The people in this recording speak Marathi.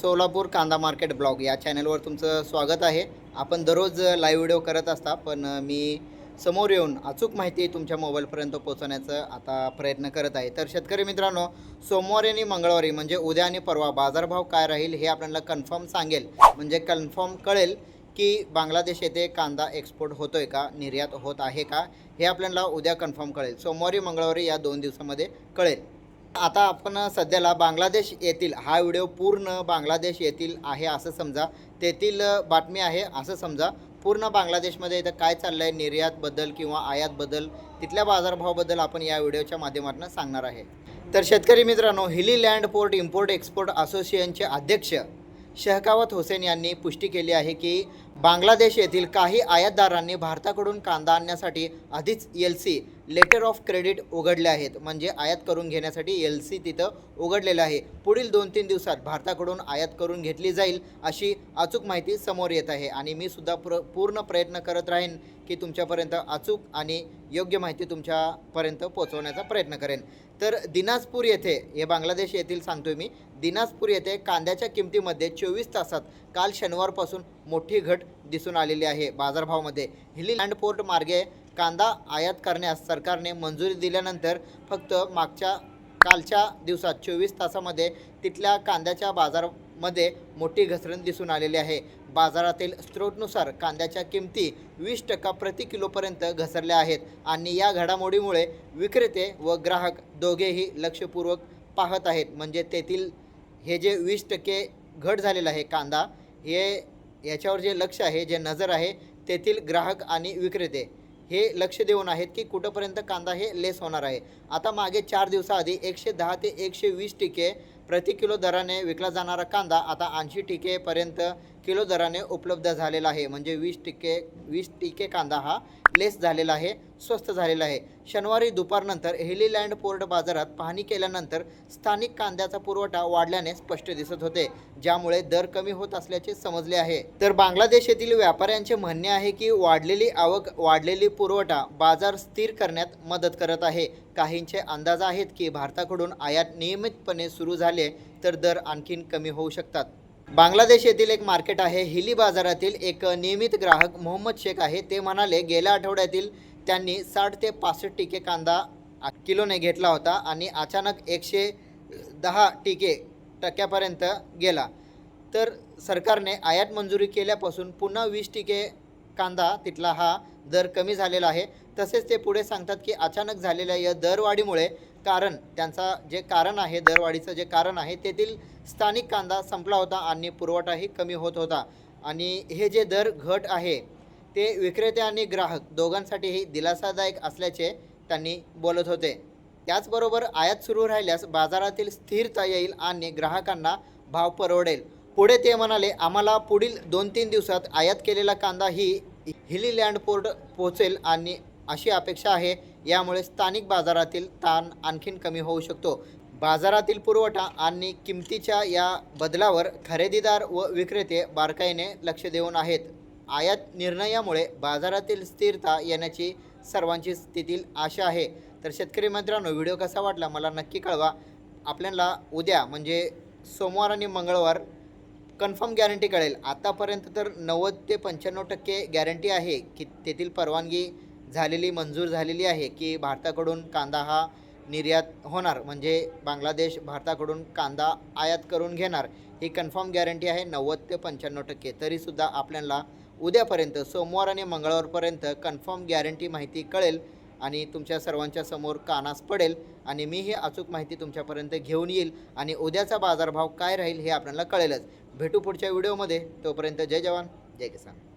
सोलापूर कांदा मार्केट ब्लॉग या चॅनलवर तुमचं स्वागत आहे. आपण दररोज लाईव्ह व्हिडिओ करत असता पण मी समोर येऊन अचूक माहिती तुमच्या मोबाईलपर्यंत पोहोचवण्याचा आता प्रयत्न करत आहे. तर शेतकरी मित्रांनो सोमवारी आणि मंगळवारी म्हणजे उद्या आणि परवा बाजारभाव काय राहील हे आपल्याला कन्फर्म सांगेल. म्हणजे कन्फर्म कळेल की बांगलादेश येथे कांदा एक्सपोर्ट होतो आहे का निर्यात होत आहे का हे आपल्याला उद्या कन्फर्म कळेल. सोमवारी मंगळवारी या दोन दिवसामध्ये कळेल. आता आपण सध्याला बांगलादेश येथील हा व्हिडिओ पूर्ण बांगलादेश येथील आहे असं समजा. तेथील बातमी आहे असं समजा. पूर्ण बांगलादेशमध्ये इथं काय चाललं आहे निर्यातबद्दल किंवा आयातबद्दल तिथल्या बाजारभावाबद्दल आपण या व्हिडिओच्या माध्यमातून सांगणार आहे. तर शेतकरी मित्रांनो Hili land port import export असोसिएशनचे अध्यक्ष शहकावत हुसेन यांनी पुष्टी केली आहे की बांगलादेश येथील काही आयातदारांनी भारताकडून कांदा आणण्यासाठी आधीच L C letter of credit उघडले आहेत. म्हणजे आयात करून घेण्यासाठी एल सी तिथं उघडलेलं आहे. पुढील दोन तीन दिवसात भारताकडून आयात करून घेतली जाईल अशी अचूक माहिती समोर येत आहे. आणि मी सुद्धा प्र पूर्ण प्रयत्न करत राहीन की तुमच्यापर्यंत अचूक आणि योग्य माहिती तुमच्यापर्यंत पोहोचवण्याचा प्रयत्न करेन. तर दिनाजपूर येथे हे बांगलादेश येथील सांगतोय मी दिनाजपूर येथे कांद्याच्या किमतीमध्ये चोवीस तासात काल शनिवारपासून मोठी घट दिसून आलेली आहे बाजारभावामध्ये. हिली लँड पोर्ट मार्गे कांदा आयात करण्यास सरकारने मंजुरी दिल्यानंतर फक्त मागच्या कालच्या दिवसात चोवीस तासामध्ये तिथल्या कांद्याच्या बाजारामध्ये मोठी घसरण दिसून आलेली आहे. बाजारातील स्त्रोतनुसार कांद्याच्या किमती वीस टक्का प्रति किलोपर्यंत घसरल्या आहेत आणि या घडामोडीमुळे विक्रेते व ग्राहक दोघेही लक्षपूर्वक पाहत आहेत. म्हणजे तेथील हे जे वीस टक्के घट झालेलं आहे कांदा हे याच्यावर जे लक्ष आहे जे नजर आहे तेथील ग्राहक आणि विक्रेते हे लक्ष देऊन आहेत की कुठंपर्यंत कांदा हे लेस होणार आहे. आता मागे चार दिवसाआधी एकशे दहा ते एकशे वीस टिके प्रति किलो दराने विकला जाणारा कांदा आता ऐंशी टिकेपर्यंत किलो दराने उपलब्ध झालेला आहे. म्हणजे वीस टिके वीस टिके कांदा हा लेस झालेला आहे स्वस्त झालेला आहे. शनिवारी दुपारनंतर हेलीलँड पोर्ट बाजारात पाहणी केल्यानंतर स्थानिक कांद्याचा पुरवठा वाढल्याने स्पष्ट दिसत होते. ज्यामुळे दर कमी होत असल्याचे समजले आहे. तर बांगलादेश येथील व्यापाऱ्यांचे म्हणणे आहे की वाढलेली आवक वाढलेली पुरवठा बाजार स्थिर करण्यात मदत करत आहे. काहींचे अंदाज आहेत की भारताकडून आयात नियमितपणे सुरू झाले तर दर आणखीन कमी होऊ शकतात. बांगलादेश येथील एक मार्केट आहे. हिली बाजारातील एक नियमित ग्राहक मोहम्मद शेख आहे. ते म्हणाले गेल्या आठवड्यातील त्यांनी साठ ते पासष्ट टिके कांदा किलोने घेतला होता आणि अचानक एकशे दहा टिके टक्क्यापर्यंत गेला. तर सरकारने आयात मंजुरी केल्यापासून पुन्हा वीस टिके कांदा तिथला हा दर कमी झालेला आहे. तसेच ते पुढे सांगतात की अचानक झालेल्या या दरवाढीमुळे कारण त्यांचा जे कारण आहे दरवाढीचं जे कारण आहे तेथील स्थानिक कांदा संपला होता आणि पुरवठाही कमी होत होता. आणि हे जे दर घट आहे ते विक्रेते आणि ग्राहक दोघांसाठीही दिलासादायक असल्याचे त्यांनी बोलत होते. त्याचबरोबर आयात सुरू राहिल्यास बाजारातील स्थिरता येईल आणि ग्राहकांना भाव परवडेल. पुढे ते म्हणाले आम्हाला पुढील दोन तीन दिवसात आयात केलेला कांदा ही हिली लँड पोर्ट पोहोचेल आणि अशी अपेक्षा आहे. यामुळे स्थानिक बाजारातील ताण आणखीन कमी होऊ शकतो. बाजारातील पुरवठा आणि किमतीच्या या बदलावर खरेदीदार व विक्रेते बारकाईने लक्ष देऊन आहेत. आयात निर्णयामुळे बाजारातील स्थिरता येण्याची सर्वांची स्थितील आशा आहे. तर शेतकरी मित्रांनो व्हिडिओ कसा वाटला मला नक्की कळवा. आपल्याला उद्या म्हणजे सोमवार आणि मंगळवार कन्फर्म गॅरंटी कळेल. आतापर्यंत तर नव्वद ते पंच्याण्णव टक्के गॅरंटी आहे की तेथील परवानगी झालेली मंजूर झालेली आहे की भारताकडून कांदा हा निर्यात होणार. म्हणजे बांगलादेश भारताकडून कांदा आयात करून घेणार. ही कन्फर्म गॅरंटी आहे नव्वद ते पंच्याण्णव टक्के. तरीसुद्धा आपल्याला उद्यापर्यंत सोमवार आणि मंगळवारपर्यंत कन्फर्म गॅरंटी माहिती कळेल. आणि तुमच्या सर्वांच्या समोर कानास पडेल आणि मी ही अचूक माहिती तुमच्यापर्यंत घेऊन येईल आणि उद्याचा बाजारभाव काय राहील हे आपल्याला कळेलच. भेटू पुढच्या व्हिडिओमध्ये. तोपर्यंत जय जवान जय किसान.